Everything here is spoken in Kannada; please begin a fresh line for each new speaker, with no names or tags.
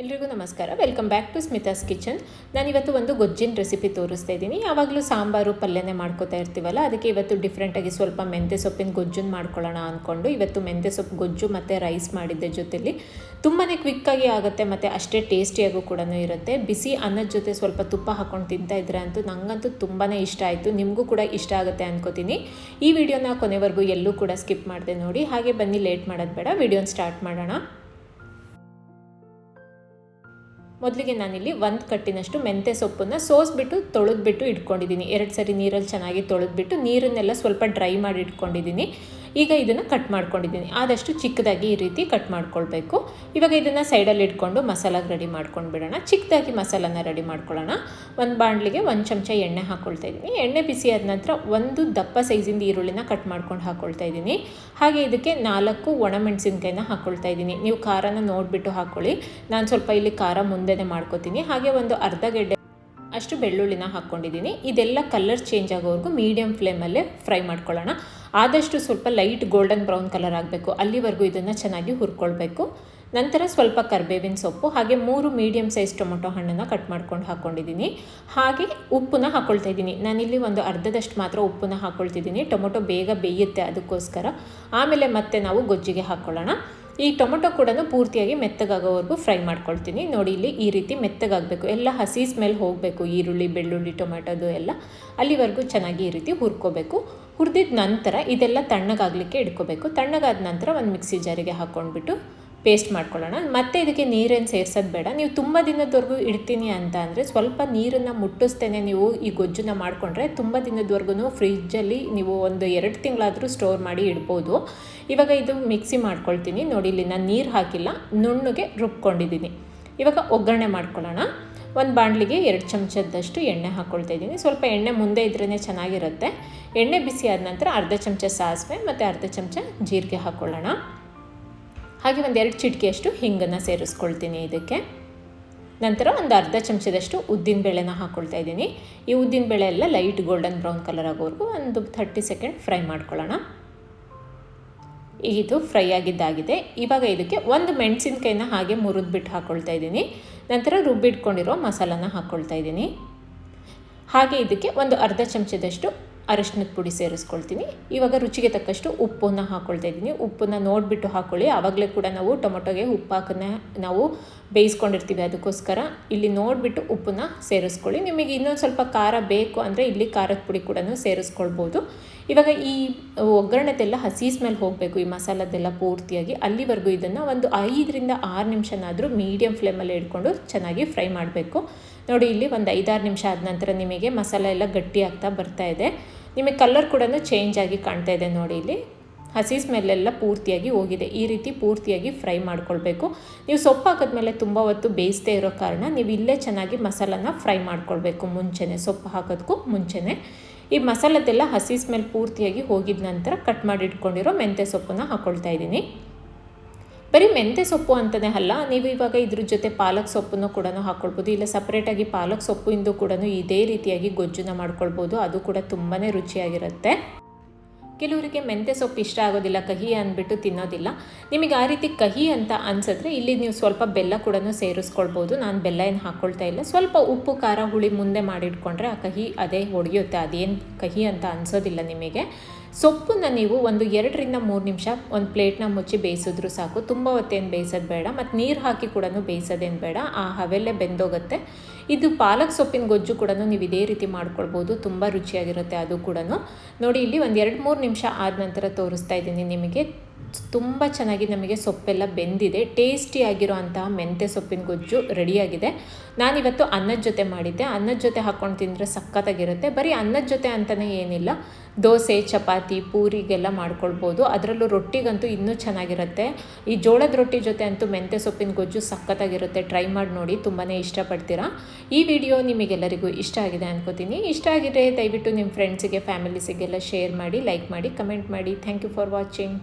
ಎಲ್ರಿಗೂ ನಮಸ್ಕಾರ. Welcome back to Smita's kitchen ನಾನು ಇವತ್ತು ಒಂದು ಗೊಜ್ಜಿನ ರೆಸಿಪಿ ತೋರಿಸ್ತಾ ಇದ್ದೀನಿ. ಯಾವಾಗಲೂ ಸಾಂಬಾರು, ಪಲ್ಯನೇ ಮಾಡ್ಕೋತಾ ಇರ್ತೀವಲ್ಲ, ಅದಕ್ಕೆ ಇವತ್ತು ಡಿಫ್ರೆಂಟಾಗಿ ಸ್ವಲ್ಪ ಮೆಂತ್ಯ ಸೊಪ್ಪಿನ ಗೊಜ್ಜನ್ನು ಮಾಡ್ಕೊಳ್ಳೋಣ ಅಂದ್ಕೊಂಡು ಇವತ್ತು ಮೆಂತ್ಯ ಸೊಪ್ಪು, ಗೊಜ್ಜು ಮತ್ತು ರೈಸ್ ಮಾಡಿದ್ದೆ ಜೊತೆಲಿ. ತುಂಬಾ ಕ್ವಿಕ್ಕಾಗಿ ಆಗುತ್ತೆ, ಮತ್ತು ಅಷ್ಟೇ ಟೇಸ್ಟಿಯಾಗೂ ಕೂಡ ಇರುತ್ತೆ. ಬಿಸಿ ಅನ್ನದ ಜೊತೆ ಸ್ವಲ್ಪ ತುಪ್ಪ ಹಾಕೊಂಡು ತಿಂತಾ ಇದ್ರೆ ಅಂತೂ ನನಗಂತೂ ತುಂಬಾ ಇಷ್ಟ ಆಯಿತು. ನಿಮಗೂ ಕೂಡ ಇಷ್ಟ ಆಗುತ್ತೆ ಅನ್ಕೋತೀನಿ. ಈ ವಿಡಿಯೋನ ಕೊನೆವರೆಗೂ ಎಲ್ಲೂ ಕೂಡ ಸ್ಕಿಪ್ ಮಾಡಿದೆ ನೋಡಿ. ಹಾಗೆ ಬನ್ನಿ ಲೇಟ್ ಮಾಡೋದು ಬೇಡ. ವಿಡಿಯೋನ ಸ್ಟಾರ್ಟ್ ಮಾಡೋಣ. ಮೊದಲಿಗೆ ನಾನಿಲ್ಲಿ ಒಂದು ಕಟ್ಟಿನಷ್ಟು ಮೆಂತ್ಯ ಸೊಪ್ಪನ್ನು ಸೋಸ್ಬಿಟ್ಟು ತೊಳೆದ್ಬಿಟ್ಟು ಇಟ್ಕೊಂಡಿದ್ದೀನಿ. ಎರಡು ಸರಿ ನೀರಲ್ಲಿ ಚೆನ್ನಾಗಿ ತೊಳೆದ್ಬಿಟ್ಟು ನೀರನ್ನೆಲ್ಲ ಸ್ವಲ್ಪ ಡ್ರೈ ಮಾಡಿ ಇಟ್ಕೊಂಡಿದ್ದೀನಿ. ಈಗ ಇದನ್ನು ಕಟ್ ಮಾಡ್ಕೊಂಡಿದ್ದೀನಿ. ಆದಷ್ಟು ಚಿಕ್ಕದಾಗಿ ಈ ರೀತಿ ಕಟ್ ಮಾಡ್ಕೊಳ್ಬೇಕು. ಇವಾಗ ಇದನ್ನು ಸೈಡಲ್ಲಿ ಇಟ್ಕೊಂಡು ಮಸಾಲಾಗೆ ರೆಡಿ ಮಾಡ್ಕೊಂಡು ಬಿಡೋಣ. ಚಿಕ್ಕದಾಗಿ ಮಸಾಲನ ರೆಡಿ ಮಾಡ್ಕೊಳ್ಳೋಣ. ಒಂದು ಬಾಣಲಿಗೆ ಒಂದು ಚಮಚ ಎಣ್ಣೆ ಹಾಕ್ಕೊಳ್ತಾ ಇದ್ದೀನಿ. ಎಣ್ಣೆ ಬಿಸಿ ಆದ ನಂತರ ಒಂದು ದಪ್ಪ ಸೈಜಿಂದ ಈರುಳ್ಳಿನ ಕಟ್ ಮಾಡ್ಕೊಂಡು ಹಾಕ್ಕೊಳ್ತಾ ಇದ್ದೀನಿ. ಹಾಗೆ ಇದಕ್ಕೆ ನಾಲ್ಕು ಒಣಮೆಣಸಿನ್ಕಾಯಿನ ಹಾಕ್ಕೊಳ್ತಾ ಇದ್ದೀನಿ. ನೀವು ಖಾರನ ನೋಡಿಬಿಟ್ಟು ಹಾಕ್ಕೊಳ್ಳಿ ನಾನು ಸ್ವಲ್ಪ ಇಲ್ಲಿ ಖಾರ ಮುಂದೆನೆ ಮಾಡ್ಕೋತೀನಿ. ಹಾಗೆ ಒಂದು ಅರ್ಧ ಗೆಡ್ಡೆ ಅಷ್ಟು ಬೆಳ್ಳುಳ್ಳಿನ ಹಾಕ್ಕೊಂಡಿದ್ದೀನಿ ಇದೆಲ್ಲ ಕಲರ್ ಚೇಂಜ್ ಆಗೋವರೆಗೂ ಮೀಡಿಯಮ್ ಫ್ಲೇಮಲ್ಲೇ ಫ್ರೈ ಮಾಡ್ಕೊಳ್ಳೋಣ. ಆದಷ್ಟು ಸ್ವಲ್ಪ ಲೈಟ್ ಗೋಲ್ಡನ್ ಬ್ರೌನ್ ಕಲರ್ ಆಗಬೇಕು. ಅಲ್ಲಿವರೆಗೂ ಇದನ್ನು ಚೆನ್ನಾಗಿ ಹುರ್ಕೊಳ್ಬೇಕು. ನಂತರ ಸ್ವಲ್ಪ ಕರ್ಬೇವಿನ ಸೊಪ್ಪು, ಹಾಗೆ ಮೂರು ಮೀಡಿಯಮ್ ಸೈಜ್ ಟೊಮೊಟೊ ಹಣ್ಣನ್ನು ಕಟ್ ಮಾಡ್ಕೊಂಡು ಹಾಕ್ಕೊಂಡಿದ್ದೀನಿ ಹಾಗೆ ಉಪ್ಪನ್ನ ಹಾಕ್ಕೊಳ್ತಾ ಇದ್ದೀನಿ. ನಾನಿಲ್ಲಿ ಒಂದು ಅರ್ಧದಷ್ಟು ಮಾತ್ರ ಉಪ್ಪನ್ನ ಹಾಕ್ಕೊಳ್ತಿದ್ದೀನಿ ಟೊಮೊಟೊ ಬೇಗ ಬೇಯುತ್ತೆ ಅದಕ್ಕೋಸ್ಕರ. ಆಮೇಲೆ ಮತ್ತೆ ನಾವು ಗೊಜ್ಜಿಗೆ ಹಾಕ್ಕೊಳ್ಳೋಣ ಈ ಟೊಮೊಟೊ ಕೂಡ ಪೂರ್ತಿಯಾಗಿ ಮೆತ್ತಗಾಗೋವರೆಗೂ ಫ್ರೈ ಮಾಡ್ಕೊಳ್ತೀನಿ. ನೋಡಿ, ಇಲ್ಲಿ ಈ ರೀತಿ ಮೆತ್ತಗಾಗಬೇಕು. ಎಲ್ಲ ಹಸಿ ಸ್ಮೆಲ್ ಹೋಗಬೇಕು. ಈರುಳ್ಳಿ, ಬೆಳ್ಳುಳ್ಳಿ, ಟೊಮೆಟೊದು ಎಲ್ಲ ಅಲ್ಲಿವರೆಗೂ ಚೆನ್ನಾಗಿ ಈ ರೀತಿ ಹುರ್ಕೋಬೇಕು. ಹುರಿದಿದ ನಂತರ ಇದೆಲ್ಲ ತಣ್ಣಗಾಗಲಿಕ್ಕೆ ಇಟ್ಕೋಬೇಕು. ತಣ್ಣಗಾದ ನಂತರ ಒಂದು ಮಿಕ್ಸಿ ಜಾರಿಗೆ ಹಾಕ್ಕೊಂಡ್ಬಿಟ್ಟು ಪೇಸ್ಟ್ ಮಾಡ್ಕೊಳ್ಳೋಣ. ಮತ್ತೆ ಇದಕ್ಕೆ ನೀರೇನು ಸೇರ್ಸೋದು ಬೇಡ. ನೀವು ತುಂಬ ದಿನದವರೆಗೂ ಇಡ್ತೀನಿ ಅಂತ ಅಂದರೆ ಸ್ವಲ್ಪ ನೀರನ್ನು ಮುಟ್ಟಿಸ್ತೇನೆ ನೀವು ಈ ಗೊಜ್ಜನ್ನ ಮಾಡಿಕೊಂಡ್ರೆ ತುಂಬ ದಿನದವರೆಗೂ ಫ್ರಿಜ್ಜಲ್ಲಿ ನೀವು ಒಂದು ಎರಡು ತಿಂಗಳಾದರೂ ಸ್ಟೋರ್ ಮಾಡಿ ಇಡ್ಬೋದು. ಇವಾಗ ಇದು ಮಿಕ್ಸಿ ಮಾಡ್ಕೊಳ್ತೀನಿ. ನೋಡಿ, ಇಲ್ಲಿ ನಾನು ನೀರು ಹಾಕಿಲ್ಲ. ನುಣ್ಣಗೆ ರುಬ್ಕೊಂಡಿದ್ದೀನಿ. ಇವಾಗ ಒಗ್ಗರಣೆ ಮಾಡ್ಕೊಳ್ಳೋಣ. ಒಂದು ಬಾಣಲಿಗೆ ಎರಡು ಚಮಚದಷ್ಟು ಎಣ್ಣೆ ಹಾಕ್ಕೊಳ್ತಾ ಇದ್ದೀನಿ. ಸ್ವಲ್ಪ ಎಣ್ಣೆ ಮುಂದೆ ಇದ್ರೇ ಚೆನ್ನಾಗಿರುತ್ತೆ. ಎಣ್ಣೆ ಬಿಸಿ ಆದ ನಂತರ ಅರ್ಧ ಚಮಚ ಸಾಸಿವೆ ಮತ್ತು ಅರ್ಧ ಚಮಚ ಜೀರಿಗೆ ಹಾಕ್ಕೊಳ್ಳೋಣ ಹಾಗೆ ಒಂದು ಎರಡು ಚಿಟಿಕೆಯಷ್ಟು ಹಿಂಗನ್ನು ಸೇರಿಸ್ಕೊಳ್ತೀನಿ ಇದಕ್ಕೆ. ನಂತರ ಒಂದು ಅರ್ಧ ಚಮಚದಷ್ಟು ಉದ್ದಿನ ಬೇಳೆನ ಹಾಕ್ಕೊಳ್ತಾ ಇದ್ದೀನಿ. ಈ ಉದ್ದಿನ ಬೇಳೆ ಎಲ್ಲ ಲೈಟ್ ಗೋಲ್ಡನ್ ಬ್ರೌನ್ ಕಲರ್ ಆಗೋವರೆಗೂ ಒಂದು ಥರ್ಟಿ ಸೆಕೆಂಡ್ ಫ್ರೈ ಮಾಡ್ಕೊಳ್ಳೋಣ. ಇದು ಫ್ರೈ ಆಗಿದ್ದಾಗಿದೆ. ಇವಾಗ ಇದಕ್ಕೆ ಒಂದು ಮೆಣಸಿನಕಾಯಿನ ಹಾಗೆ ಮುರಿದ್ಬಿಟ್ಟು ಹಾಕ್ಕೊಳ್ತಾ ಇದ್ದೀನಿ. ನಂತರ ರುಬ್ಬಿಟ್ಕೊಂಡಿರೋ ಮಸಾಲಾನ ಹಾಕ್ಕೊಳ್ತಾ ಇದ್ದೀನಿ. ಹಾಗೆ ಇದಕ್ಕೆ ಒಂದು ಅರ್ಧ ಚಮಚದಷ್ಟು ಅರಶಿನದ ಪುಡಿ ಸೇರಿಸ್ಕೊಳ್ತೀನಿ ಇವಾಗ ರುಚಿಗೆ ತಕ್ಕಷ್ಟು ಉಪ್ಪನ್ನು ಹಾಕ್ಕೊಳ್ತಾ ಇದ್ದೀನಿ. ಉಪ್ಪನ್ನು ನೋಡಿಬಿಟ್ಟು ಹಾಕ್ಕೊಳ್ಳಿ ಆವಾಗಲೇ ಕೂಡ ನಾವು ಟೊಮೊಟೊಗೆ ಉಪ್ಪು ಹಾಕನ್ನ ನಾವು ಬೇಯಿಸ್ಕೊಂಡಿರ್ತೀವಿ ಅದಕ್ಕೋಸ್ಕರ. ಇಲ್ಲಿ ನೋಡಿಬಿಟ್ಟು ಉಪ್ಪನ್ನು ಸೇರಿಸ್ಕೊಳ್ಳಿ. ನಿಮಗೆ ಇನ್ನೊಂದು ಸ್ವಲ್ಪ ಖಾರ ಬೇಕು ಅಂದರೆ ಇಲ್ಲಿ ಖಾರದ ಪುಡಿ ಕೂಡ ಸೇರಿಸ್ಕೊಳ್ಬೋದು. ಇವಾಗ ಈ ಒಗ್ಗರಣೆದೆಲ್ಲ ಹಸಿ ಸ್ಮೆಲ್ ಹೋಗಬೇಕು. ಈ ಮಸಾಲದೆಲ್ಲ ಪೂರ್ತಿಯಾಗಿ. ಅಲ್ಲಿವರೆಗೂ ಇದನ್ನು ಒಂದು ಐದರಿಂದ ಆರು ನಿಮಿಷನಾದರೂ ಮೀಡಿಯಮ್ ಫ್ಲೇಮಲ್ಲಿ ಇಟ್ಕೊಂಡು ಚೆನ್ನಾಗಿ ಫ್ರೈ ಮಾಡಬೇಕು. ನೋಡಿ, ಇಲ್ಲಿ ಒಂದು ಐದಾರು ನಿಮಿಷ ಆದ ನಂತರ ನಿಮಗೆ ಮಸಾಲ ಎಲ್ಲ ಗಟ್ಟಿ ಆಗ್ತಾ ಬರ್ತಾ ಇದೆ. ನಿಮಗೆ ಕಲರ್ ಕೂಡ ಚೇಂಜ್ ಆಗಿ ಕಾಣ್ತಾ ಇದೆ ನೋಡಿ ಇಲ್ಲಿ. ಹಸಿ ಸ್ಮೆಲ್ಲೆಲ್ಲ ಪೂರ್ತಿಯಾಗಿ ಹೋಗಿದೆ. ಈ ರೀತಿ ಪೂರ್ತಿಯಾಗಿ ಫ್ರೈ ಮಾಡ್ಕೊಳ್ಬೇಕು. ನೀವು ಸೊಪ್ಪು ಹಾಕಿದ್ಮೇಲೆ ತುಂಬ ಹೊತ್ತು ಬೇಯಿಸದೇ ಇರೋ ಕಾರಣ ನೀವು ಇಲ್ಲೇ ಚೆನ್ನಾಗಿ ಮಸಾಲನ ಫ್ರೈ ಮಾಡ್ಕೊಳ್ಬೇಕು ಮುಂಚೆನೇ, ಸೊಪ್ಪು ಹಾಕೋದಕ್ಕೂ ಮುಂಚೆನೇ. ಈ ಮಸಾಲದೆಲ್ಲ ಹಸಿ ಸ್ಮೆಲ್ ಪೂರ್ತಿಯಾಗಿ ಹೋಗಿದ ನಂತರ ಕಟ್ ಮಾಡಿ ಇಟ್ಕೊಂಡಿರೋ ಮೆಂತ್ಯ ಸೊಪ್ಪನ್ನು ಹಾಕ್ಕೊಳ್ತಾ ಇದ್ದೀನಿ. ಬರೀ ಮೆಂತ್ಯ ಸೊಪ್ಪು ಅಂತಲೇ ಅಲ್ಲ, ನೀವು ಇವಾಗ ಇದ್ರ ಜೊತೆ ಪಾಲಕ್ ಸೊಪ್ಪನ್ನು ಕೂಡ ಹಾಕ್ಕೊಳ್ಬೋದು ಇಲ್ಲ ಸಪ್ರೇಟಾಗಿ ಪಾಲಕ್ ಸೊಪ್ಪಿಂದು ಕೂಡ ಇದೇ ರೀತಿಯಾಗಿ ಗೊಜ್ಜನ್ನ ಮಾಡ್ಕೊಳ್ಬೋದು. ಅದು ಕೂಡ ತುಂಬಾ ರುಚಿಯಾಗಿರುತ್ತೆ. ಕೆಲವರಿಗೆ ಮೆಂತ್ಯ ಸೊಪ್ಪು ಇಷ್ಟ ಆಗೋದಿಲ್ಲ, ಕಹಿ ಅಂದ್ಬಿಟ್ಟು ತಿನ್ನೋದಿಲ್ಲ. ನಿಮಗೆ ಆ ರೀತಿ ಕಹಿ ಅಂತ ಅನ್ಸಿದ್ರೆ ಇಲ್ಲಿ ನೀವು ಸ್ವಲ್ಪ ಬೆಲ್ಲ ಕೂಡ ಸೇರಿಸ್ಕೊಳ್ಬೋದು. ನಾನು ಬೆಲ್ಲ ಏನು ಹಾಕ್ಕೊಳ್ತಾ ಇಲ್ಲ. ಸ್ವಲ್ಪ ಉಪ್ಪು, ಖಾರ, ಹುಳಿ ಮುಂದೆ ಮಾಡಿಟ್ಕೊಂಡ್ರೆ ಆ ಕಹಿ ಅದೇ ಹೊಡೆಯುತ್ತೆ. ಅದೇನು ಕಹಿ ಅಂತ ಅನಿಸೋದಿಲ್ಲ ನಿಮಗೆ. ಸೊಪ್ಪನ್ನು ನೀವು ಒಂದು ಎರಡರಿಂದ ಮೂರು ನಿಮಿಷ ಒಂದು ಪ್ಲೇಟ್ನ ಮುಚ್ಚಿ ಬೇಯಿಸಿದ್ರು ಸಾಕು. ತುಂಬ ಹೊತ್ತೇನು ಬೇಯಿಸೋದು ಬೇಡ. ಮತ್ತು ನೀರು ಹಾಕಿ ಕೂಡ ಬೇಯಿಸೋದೇನು ಬೇಡ. ಆ ಹವೆಲ್ಲೇ ಬೆಂದೋಗುತ್ತೆ. ಇದು ಪಾಲಕ್ ಸೊಪ್ಪಿನ ಗೊಜ್ಜು ಕೂಡ ನೀವು ಇದೇ ರೀತಿ ಮಾಡ್ಕೊಳ್ಬೋದು. ತುಂಬ ರುಚಿಯಾಗಿರುತ್ತೆ ಅದು ಕೂಡ ನೋಡಿ, ಇಲ್ಲಿ ಒಂದು ಎರಡು ಮೂರು ನಿಮಿಷ ಆದ ನಂತರ ತೋರಿಸ್ತಾ ಇದ್ದೀನಿ ನಿಮಗೆ. ತುಂಬ ಚೆನ್ನಾಗಿ ನಮಗೆ ಸೊಪ್ಪೆಲ್ಲ ಬೆಂದಿದೆ. ಟೇಸ್ಟಿಯಾಗಿರೋ ಅಂತಹ ಮೆಂತ್ಯ ಸೊಪ್ಪಿನ ಗೊಜ್ಜು ರೆಡಿಯಾಗಿದೆ ನಾನಿವತ್ತು ಅನ್ನದ ಜೊತೆ ಮಾಡಿದ್ದೆ. ಅನ್ನದ ಜೊತೆ ಹಾಕ್ಕೊಂಡು ತಿಂದರೆ ಸಖತ್ತಾಗಿರುತ್ತೆ. ಬರೀ ಅನ್ನದ ಜೊತೆ ಅಂತಲೇ ಏನಿಲ್ಲ. ದೋಸೆ, ಚಪಾತಿ, ಪೂರಿಗೆಲ್ಲ ಮಾಡ್ಕೊಳ್ಬೋದು. ಅದರಲ್ಲೂ ರೊಟ್ಟಿಗಂತೂ ಇನ್ನೂ ಚೆನ್ನಾಗಿರುತ್ತೆ. ಈ ಜೋಳದ ರೊಟ್ಟಿ ಜೊತೆ ಅಂತೂ ಮೆಂತ್ಯ ಸೊಪ್ಪಿನ ಗೊಜ್ಜು ಸಖತ್ತಾಗಿರುತ್ತೆ. ಟ್ರೈ ಮಾಡಿ ನೋಡಿ ತುಂಬಾ ಇಷ್ಟಪಡ್ತೀರಾ? ಈ ವಿಡಿಯೋ ನಿಮಗೆಲ್ಲರಿಗೂ ಇಷ್ಟ ಆಗಿದೆ ಅನ್ಕೋತೀನಿ. ಇಷ್ಟ ಆಗಿದೆ ದಯವಿಟ್ಟು ನಿಮ್ಮ ಫ್ರೆಂಡ್ಸಿಗೆ ಫ್ಯಾಮಿಲೀಸಿಗೆಲ್ಲ ಶೇರ್ ಮಾಡಿ ಲೈಕ್ ಮಾಡಿ ಕಮೆಂಟ್ ಮಾಡಿ. Thank you for watching